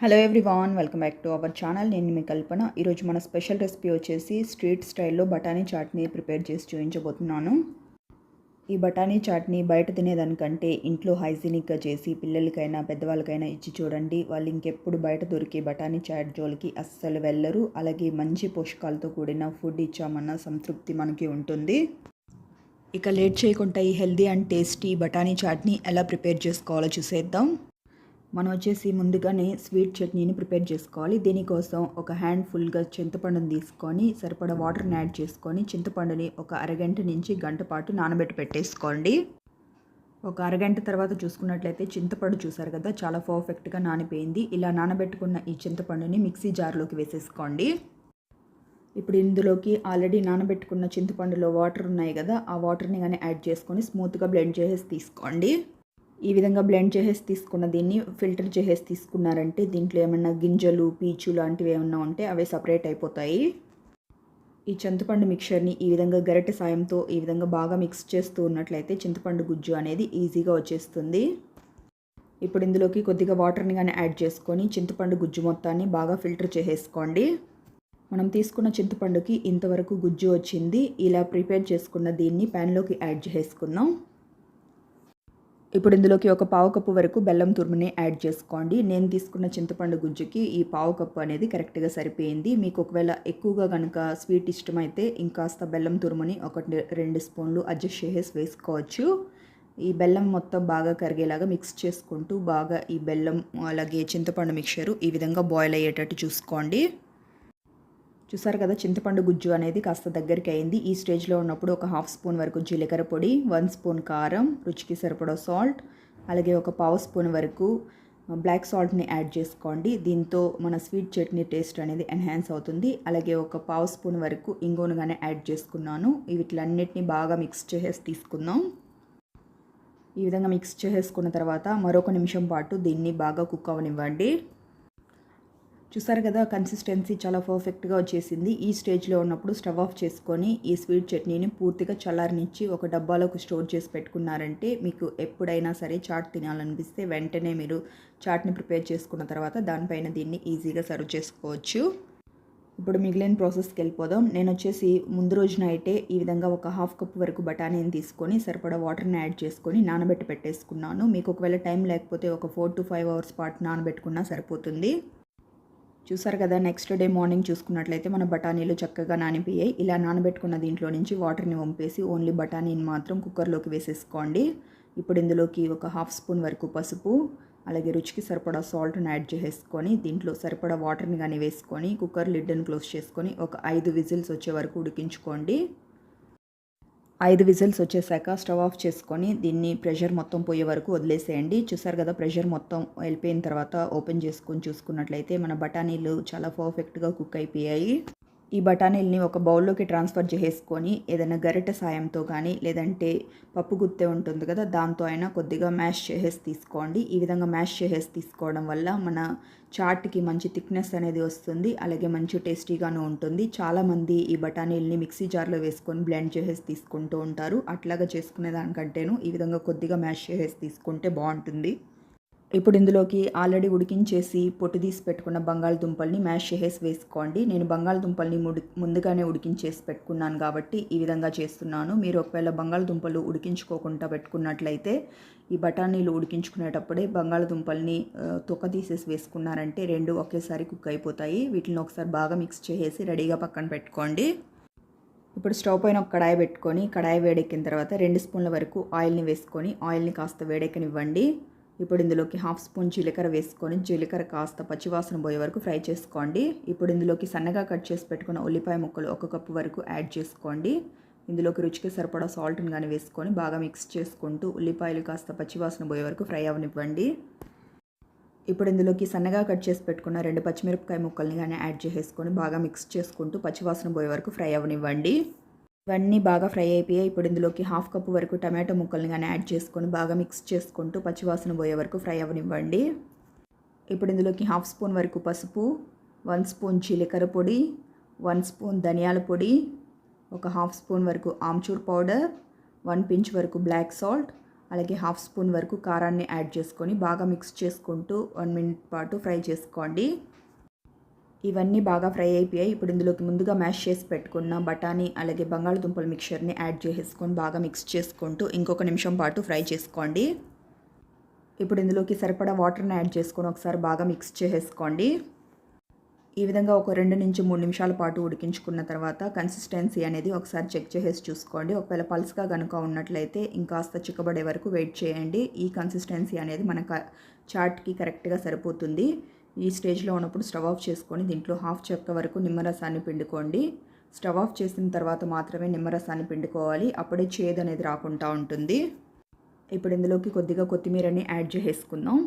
Hello everyone welcome back to our channel నేను మీ కల్పన. ఈరోజు మన స్పెషల్ రెసిపీ వచ్చేసి స్ట్రీట్ స్టైల్లో బఠానీ చాట్ని ప్రిపేర్ చేసి చూపించబోతున్నాను. ఈ బఠానీ చాట్ని బయట తినేదానికంటే ఇంట్లో హైజీనిక్గా చేసి పిల్లలకైనా పెద్దవాళ్ళకైనా ఇచ్చి చూడండి. వాళ్ళు ఇంకెప్పుడు బయట దొరికే బఠానీ చాట్ జోలికి అస్సలు వెళ్ళరు. అలాగే మంచి పోషకాలతో కూడిన ఫుడ్ ఇచ్చామన్న సంతృప్తి మనకి ఉంటుంది. ఇక లేట్ చేయకుండా ఈ హెల్దీ అండ్ టేస్టీ బఠానీ చాట్ని ఎలా ప్రిపేర్ చేసుకోవాలో చూసేద్దాం. మనం వచ్చేసి ముందుగానే స్వీట్ చట్నీని ప్రిపేర్ చేసుకోవాలి. దీనికోసం ఒక హ్యాండ్ ఫుల్గా చింతపండుని తీసుకొని సరిపడా వాటర్ని యాడ్ చేసుకొని చింతపండుని ఒక అరగంట నుంచి గంట పాటు నానబెట్టి పెట్టేసుకోండి. ఒక అరగంట తర్వాత చూసుకున్నట్లయితే చింతపండు చూసారు కదా చాలా పర్ఫెక్ట్గా నానిపోయింది. ఇలా నానబెట్టుకున్న ఈ చింతపండుని మిక్సీ జార్లోకి వేసేసుకోండి. ఇప్పుడు ఇందులోకి ఆల్రెడీ నానబెట్టుకున్న చింతపండులో వాటర్ ఉన్నాయి కదా ఆ వాటర్ని కానీ యాడ్ చేసుకొని స్మూత్గా బ్లెండ్ చేసేసి తీసుకోండి. ఈ విధంగా బ్లెండ్ చేసేసి తీసుకున్న దీన్ని ఫిల్టర్ చేసేసి తీసుకున్నారంటే దీంట్లో ఏమన్నా గింజలు పీచు లాంటివి ఏమన్నా ఉంటే అవి సపరేట్ అయిపోతాయి. ఈ చింతపండు మిక్చర్ని ఈ విధంగా గరిటె సాయంతో ఈ విధంగా బాగా మిక్స్ చేస్తూ ఉన్నట్లయితే చింతపండు గుజ్జు అనేది ఈజీగా వచ్చేస్తుంది. ఇప్పుడు ఇందులోకి కొద్దిగా వాటర్ని కానీ యాడ్ చేసుకొని చింతపండు గుజ్జు మొత్తాన్ని బాగా ఫిల్టర్ చేసేసుకోండి. మనం తీసుకున్న చింతపండుకి ఇంతవరకు గుజ్జు వచ్చింది. ఇలా ప్రిపేర్ చేసుకున్న దీన్ని ప్యాన్లోకి యాడ్ చేసుకుందాం. ఇప్పుడు ఇందులోకి ఒక పావు కప్పు వరకు బెల్లం తురుముని యాడ్ చేసుకోండి. నేను తీసుకున్న చింతపండు గుజ్జుకి ఈ పావు కప్పు అనేది కరెక్ట్గా సరిపోయింది. మీకు ఒకవేళ ఎక్కువగా కనుక స్వీట్ ఇష్టమైతే ఇంకాస్త బెల్లం తురుముని ఒకటి రెండు స్పూన్లు అడ్జస్ట్ చేసేసి వేసుకోవచ్చు. ఈ బెల్లం మొత్తం బాగా కరిగేలాగా మిక్స్ చేసుకుంటూ బాగా ఈ బెల్లం అలాగే చింతపండు మిక్చరు ఈ విధంగా బాయిల్ అయ్యేటట్టు చూసుకోండి. చూసారు కదా చింతపండు గుజ్జు అనేది కాస్త దగ్గరికి అయింది. ఈ స్టేజ్లో ఉన్నప్పుడు ఒక హాఫ్ స్పూన్ వరకు జీలకర్ర పొడి వన్ స్పూన్ కారం రుచికి సరిపడా సాల్ట్ అలాగే ఒక పావు స్పూన్ వరకు బ్లాక్ సాల్ట్ని యాడ్ చేసుకోండి. దీంతో మన స్వీట్ చట్నీ టేస్ట్ అనేది ఎన్హాన్స్ అవుతుంది. అలాగే ఒక పావు స్పూన్ వరకు ఇంగోనుగానే యాడ్ చేసుకున్నాను. వీటిలన్నిటిని బాగా మిక్స్ చేసేసి తీసుకుందాం. ఈ విధంగా మిక్స్ చేసేసుకున్న తర్వాత మరొక నిమిషం పాటు దీన్ని బాగా కుక్ అవనివ్వండి. చూసారు కదా కన్సిస్టెన్సీ చాలా పర్ఫెక్ట్గా వచ్చేసింది. ఈ స్టేజ్లో ఉన్నప్పుడు స్టవ్ ఆఫ్ చేసుకొని ఈ స్వీట్ చట్నీని పూర్తిగా చల్లారనిచ్చి ఒక డబ్బాలోకి స్టోర్ చేసి పెట్టుకున్నారంటే మీకు ఎప్పుడైనా సరే చాట్ తినాలనిపిస్తే వెంటనే మీరు చాట్ని ప్రిపేర్ చేసుకున్న తర్వాత దానిపైన దీన్ని ఈజీగా సర్వ్ చేసుకోవచ్చు. ఇప్పుడు మిగిలిన ప్రాసెస్కి వెళ్ళిపోదాం. నేను వచ్చేసి ముందు రోజున అయితే ఈ విధంగా ఒక హాఫ్ కప్ వరకు బఠానీని తీసుకొని సరిపడా వాటర్ని యాడ్ చేసుకొని నానబెట్టి పెట్టేసుకున్నాను. మీకు ఒకవేళ టైం లేకపోతే ఒక ఫోర్ టు ఫైవ్ అవర్స్ పాటు నానబెట్టుకున్నా సరిపోతుంది. చూసారు కదా నెక్స్ట్ డే మార్నింగ్ చూసుకున్నట్లయితే మన బఠానీలు చక్కగా నానిపోయాయి. ఇలా నానబెట్టుకున్న దీంట్లో నుంచి వాటర్ని వంపేసి ఓన్లీ బఠానీని మాత్రం కుక్కర్లోకి వేసేసుకోండి. ఇప్పుడు ఇందులోకి ఒక హాఫ్ స్పూన్ వరకు పసుపు అలాగే రుచికి సరిపడా సాల్ట్ని యాడ్ చేసేసుకొని దీంట్లో సరిపడా వాటర్ని కానీ వేసుకొని కుక్కర్ లిడ్ని క్లోజ్ చేసుకొని ఒక ఐదు విజిల్స్ వచ్చే వరకు ఉడికించుకోండి. ఐదు విజిల్స్ వచ్చేసాక స్టవ్ ఆఫ్ చేసుకొని దీన్ని ప్రెషర్ మొత్తం పోయే వరకు వదిలేసేయండి. చూసారు కదా ప్రెషర్ మొత్తం వెళ్ళిపోయిన తర్వాత ఓపెన్ చేసుకొని చూసుకున్నట్లయితే మన బఠానీలు చాలా పర్ఫెక్ట్గా కుక్ అయిపోయాయి. ఈ బఠానీల్ని ఒక బౌల్లోకి ట్రాన్స్ఫర్ చేసేసుకొని ఏదైనా గరిట సాయంతో కానీ లేదంటే పప్పు గుత్తే ఉంటుంది కదా దాంతో అయినా కొద్దిగా మ్యాష్ చేసేసి తీసుకోండి. ఈ విధంగా మ్యాష్ చేసేసి తీసుకోవడం వల్ల మన చాట్కి మంచి థిక్నెస్ అనేది వస్తుంది అలాగే మంచి టేస్టీగాను ఉంటుంది. చాలామంది ఈ బఠానీల్ని మిక్సీ జార్లో వేసుకొని బ్లెండ్ చేసేసి తీసుకుంటూ ఉంటారు. అట్లాగా చేసుకునే దానికంటేను ఈ విధంగా కొద్దిగా మ్యాష్ చేసేసి తీసుకుంటే బాగుంటుంది. ఇప్పుడు ఇందులోకి ఆల్రెడీ ఉడికించేసి పొట్టు తీసి పెట్టుకున్న బంగాళదుంపల్ని మ్యాష్ చేసేసి వేసుకోండి. నేను బంగాళదుంపల్ని ముడి ముందుగానే ఉడికించేసి పెట్టుకున్నాను కాబట్టి ఈ విధంగా చేస్తున్నాను. మీరు ఒకవేళ బంగాళదుంపలు ఉడికించుకోకుండా పెట్టుకున్నట్లయితే ఈ బఠానీలు ఉడికించుకునేటప్పుడే బంగాళదుంపల్ని తొక్క తీసేసి వేసుకున్నారంటే రెండు ఒకేసారి కుక్ అయిపోతాయి. వీటిని ఒకసారి బాగా మిక్స్ చేసేసి రెడీగా పక్కన పెట్టుకోండి. ఇప్పుడు స్టవ్ పైన ఒక కడాయి పెట్టుకొని కడాయి వేడెక్కిన తర్వాత రెండు స్పూన్ల వరకు ఆయిల్ని వేసుకొని ఆయిల్ని కాస్త వేడెక్కనివ్వండి. ఇప్పుడు ఇందులోకి హాఫ్ స్పూన్ జీలకర్ర వేసుకొని జీలకర్ర కాస్త పచ్చివాసన పోయే వరకు ఫ్రై చేసుకోండి. ఇప్పుడు ఇందులోకి సన్నగా కట్ చేసి పెట్టుకున్న ఉల్లిపాయ ముక్కలు ఒక కప్పు వరకు యాడ్ చేసుకోండి. ఇందులోకి రుచికి సరిపడా సాల్ట్ని కానీ వేసుకొని బాగా మిక్స్ చేసుకుంటూ ఉల్లిపాయలు కాస్త పచ్చివాసన పోయే వరకు ఫ్రై అవనివ్వండి. ఇప్పుడు ఇందులోకి సన్నగా కట్ చేసి పెట్టుకున్న రెండు పచ్చిమిరపకాయ ముక్కల్ని కానీ యాడ్ చేసేసుకొని బాగా మిక్స్ చేసుకుంటూ పచ్చివాసన పోయే వరకు ఫ్రై అవనివ్వండి. ఇవన్నీ బాగా ఫ్రై అయిపోయాయి. ఇప్పుడు ఇందులోకి హాఫ్ కప్ వరకు టమాటో ముక్కల్ని కానీ యాడ్ చేసుకొని బాగా మిక్స్ చేసుకుంటూ పచ్చివాసన పోయే వరకు ఫ్రై అవనివ్వండి ఇప్పుడు ఇందులోకి హాఫ్ స్పూన్ వరకు పసుపు వన్ స్పూన్ జీలకర్ర పొడి వన్ స్పూన్ ధనియాల పొడి ఒక హాఫ్ స్పూన్ వరకు ఆమ్చూర్ పౌడర్ వన్ పించ్ వరకు బ్లాక్ సాల్ట్ అలాగే హాఫ్ స్పూన్ వరకు కారాన్ని యాడ్ చేసుకొని బాగా మిక్స్ చేసుకుంటూ వన్ మినిట్ పాటు ఫ్రై చేసుకోండి. ఇవన్నీ బాగా ఫ్రై అయిపోయాయి. ఇప్పుడు ఇందులోకి ముందుగా మ్యాష్ చేసి పెట్టుకున్న బఠానీ అలాగే బంగాళదుంపల మిక్చర్ని యాడ్ చేసేసుకొని బాగా మిక్స్ చేసుకుంటూ ఇంకొక నిమిషం పాటు ఫ్రై చేసుకోండి. ఇప్పుడు ఇందులోకి సరిపడా వాటర్ని యాడ్ చేసుకొని ఒకసారి బాగా మిక్స్ చేసేసుకోండి. ఈ విధంగా ఒక రెండు నుంచి మూడు నిమిషాల పాటు ఉడికించుకున్న తర్వాత కన్సిస్టెన్సీ అనేది ఒకసారి చెక్ చేసేసి చూసుకోండి. ఒకవేళ పల్స్గా కనుక ఉన్నట్లయితే ఇంకాస్త చిక్కబడే వరకు వెయిట్ చేయండి. ఈ కన్సిస్టెన్సీ అనేది మన చాట్కి కరెక్ట్గా సరిపోతుంది. ఈ స్టేజ్లో ఉన్నప్పుడు స్టవ్ ఆఫ్ చేసుకొని దీంట్లో హాఫ్ చెక్క వరకు నిమ్మరసాన్ని పిండుకోండి. స్టవ్ ఆఫ్ చేసిన తర్వాత మాత్రమే నిమ్మరసాన్ని పిండుకోవాలి. అప్పుడే చేదు అనేది రాకుండా ఉంటుంది. ఇప్పుడు ఇందులోకి కొద్దిగా కొత్తిమీరని యాడ్ చేసేసుకుందాం.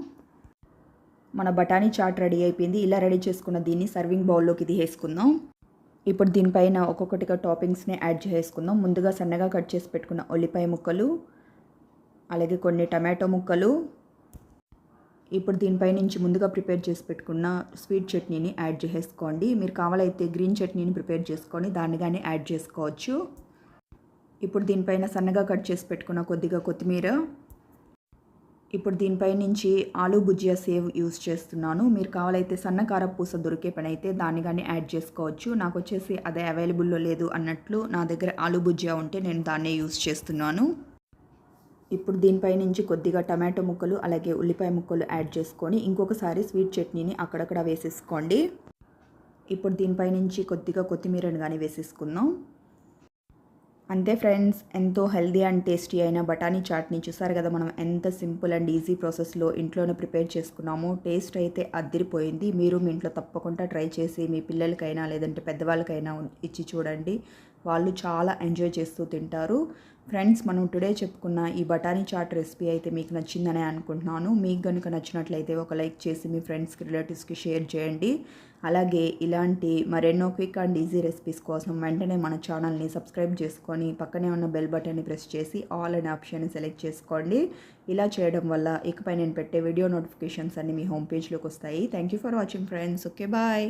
మన బఠానీ చాట్ రెడీ అయిపోయింది. ఇలా రెడీ చేసుకున్న దీన్ని సర్వింగ్ బౌల్లోకి తీసేసుకుందాం. ఇప్పుడు దీనిపైన ఒక్కొక్కటిగా టాపింగ్స్ని యాడ్ చేసుకుందాం ముందుగా సన్నగా కట్ చేసి పెట్టుకున్న ఉల్లిపాయ ముక్కలు అలాగే కొన్ని టమాటో ముక్కలు ఇప్పుడు దీనిపై నుంచి ముందుగా ప్రిపేర్ చేసి పెట్టుకున్న స్వీట్ చట్నీని యాడ్ చేసుకోండి మీరు కావాలైతే గ్రీన్ చట్నీని ప్రిపేర్ చేసుకొని దాన్ని కానీ యాడ్ చేసుకోవచ్చు. ఇప్పుడు దీనిపైన సన్నగా కట్ చేసి పెట్టుకున్న కొద్దిగా కొత్తిమీర. ఇప్పుడు దీనిపై నుంచి ఆలూ భుజియా సేవ్ యూస్ చేస్తున్నాను. మీరు కావాలైతే సన్న కారపూస దొరికే పని అయితే దాన్ని కానీ యాడ్ చేసుకోవచ్చు. నాకు వచ్చేసి అదే అవైలబుల్లో లేదు అన్నట్లు నా దగ్గర ఆలూ భుజియా ఉంటే నేను దాన్నే యూస్ చేస్తున్నాను. ఇప్పుడు దీనిపై నుంచి కొద్దిగా టమాటో ముక్కలు అలాగే ఉల్లిపాయ ముక్కలు యాడ్ చేసుకొని ఇంకొకసారి స్వీట్ చట్నీని అక్కడక్కడ వేసేసుకోండి. ఇప్పుడు దీనిపై నుంచి కొద్దిగా కొత్తిమీరను కానీ వేసేసుకుందాం. అంతే ఫ్రెండ్స్ ఎంతో హెల్దీ అండ్ టేస్టీ అయిన బఠానీ చాట్ని చూసారు కదా మనం ఎంత సింపుల్ అండ్ ఈజీ ప్రాసెస్లో ఇంట్లోనే ప్రిపేర్ చేసుకున్నాము టేస్ట్ అయితే అద్దరిపోయింది. మీరు మీ ఇంట్లో తప్పకుండా ట్రై చేసి మీ పిల్లలకైనా లేదంటే పెద్దవాళ్ళకైనా ఇచ్చి చూడండి. వాళ్ళు చాలా ఎంజాయ్ చేస్తూ తింటారు. ఫ్రెండ్స్ మనం టుడే చెప్పుకున్న ఈ బఠానీ చాట్ రెసిపీ అయితే మీకు నచ్చిందని అనుకుంటున్నాను. మీకు కనుక నచ్చినట్లయితే ఒక లైక్ చేసి మీ ఫ్రెండ్స్కి రిలేటివ్స్కి షేర్ చేయండి. అలాగే ఇలాంటి మరెన్నో క్విక్ అండ్ ఈజీ రెసిపీస్ కోసం వెంటనే మన ఛానల్ని సబ్స్క్రైబ్ చేసుకొని పక్కనే ఉన్న బెల్ బటన్ని ప్రెస్ చేసి ఆల్ అనే ఆప్షన్ని సెలెక్ట్ చేసుకోండి. ఇలా చేయడం వల్ల ఇకపై నేను పెట్టే వీడియో నోటిఫికేషన్స్ అన్ని మీ హోమ్ పేజ్లోకి వస్తాయి. Thank you for watching friends. Okay bye.